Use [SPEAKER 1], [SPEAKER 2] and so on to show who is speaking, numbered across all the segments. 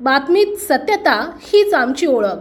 [SPEAKER 1] बातमीत सत्यता हीच आमची ओळख.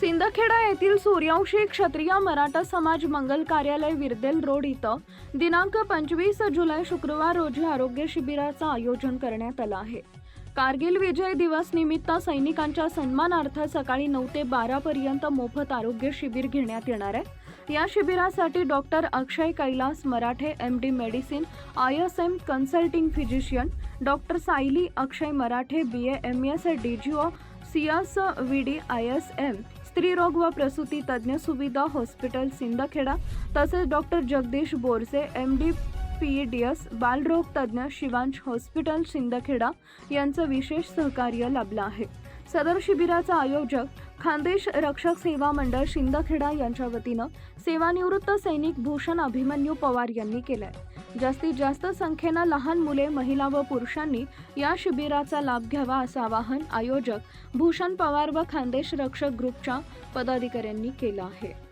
[SPEAKER 2] सिंदखेडा येथील सूर्यवंशी क्षत्रिय मराठा समाज मंगल कार्यालय विरदेल रोड इथं दिनांक पंचवीस जुलै शुक्रवार रोजी आरोग्य शिबिराचं आयोजन करण्यात आलं आहे. कारगिल विजय दिवस निमित्त सैनिकांच्या सन्मानार्थ सकाळी नऊ ते बारा पर्यंत मोफत आरोग्य शिबिर घेण्यात येणार आहे. या शिबिरासाठी doctor Akshay Kailas Marathe M D medicine I S M consulting physician doctor Sayali Akshay Marathe B A M S D G O C S V D I S M स्त्रीरोग व प्रसूती तज्ज्ञ सुविधा हॉस्पिटल सिंदखेडा तसेच doctor Jagdish Borse M D P E D S बालरोग तज्ज्ञ Shivansh hospital Shindkheda यांचं विशेष सहकार्य लाभलं आहे. सदर शिबिराचा आयोजक खानदेश रक्षक सेवा मंडळ शिंदखेडा यांच्या वतीनं सेवानिवृत्त सैनिक भूषण अभिमन्यू पवार यांनी केलंय. जास्तीत जास्त संख्येनं लहान मुले महिला व पुरुषांनी या शिबिराचा लाभ घ्यावा असं आवाहन आयोजक भूषण पवार व खानदेश रक्षक ग्रुपच्या पदाधिकाऱ्यांनी केलं आहे.